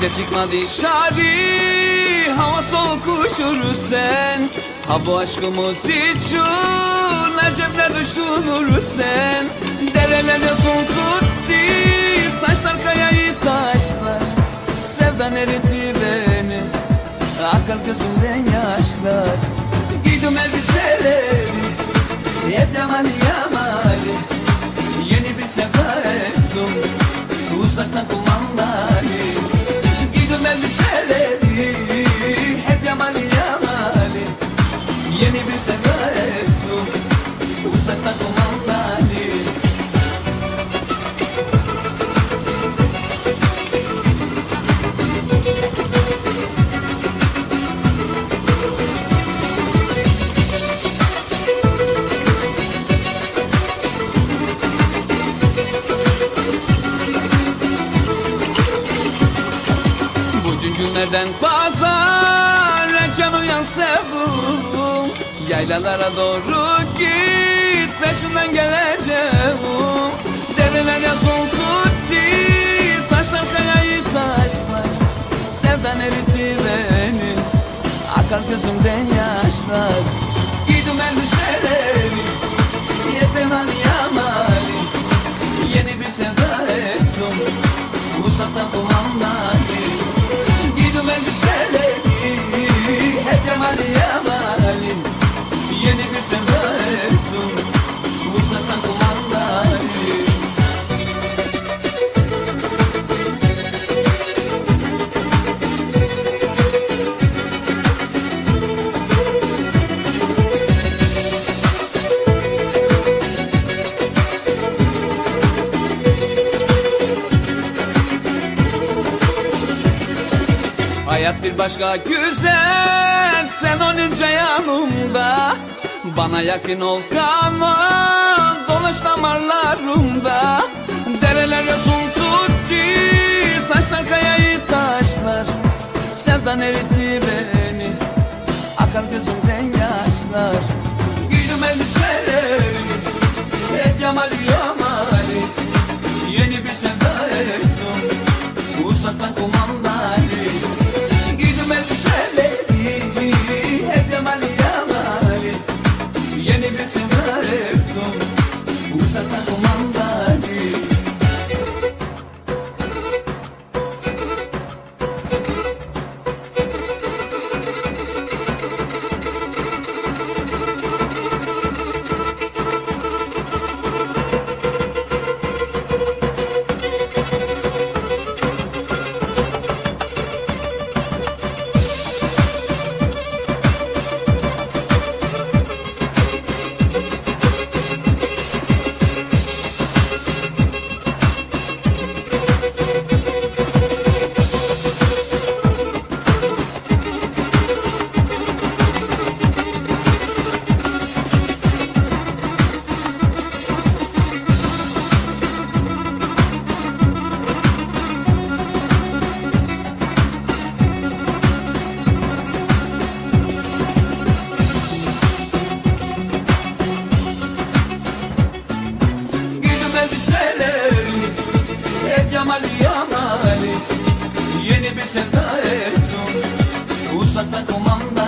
Bana dışarı hava soğuk üşür sen. Ha bu aşkımız için acemle düşünür sen. Dereler yosun tuttu taşlar kayayı taşlar. Sevdan eritti beni Akar gözümden yaşlar. Giydim elbiseleri Hep yamali yamali Yeni bir sevda ettim Uzaktan kumandayı Günlerden pazar Erken uyan sevum Yaylalara doğru git Peşinden geleceğim Dereler yazın kutti Taşlar kayayı taşlar. Sevdan eritti beni Akar gözümden yaşlar. Giydim elbiseleri Yepyeni yamali Yeni bir sevda ettim Uzaktan kumandayı Hayat bir başka güzel. Sen olunca yanımda Bana yakın ol kanal Dolaş damarlarımda Dereler yosun tuttu Taşlar kayayı taşlar. Sevdan eritti Hep yamali yamali Yeni bir sevda ettim Giydim elbiseleri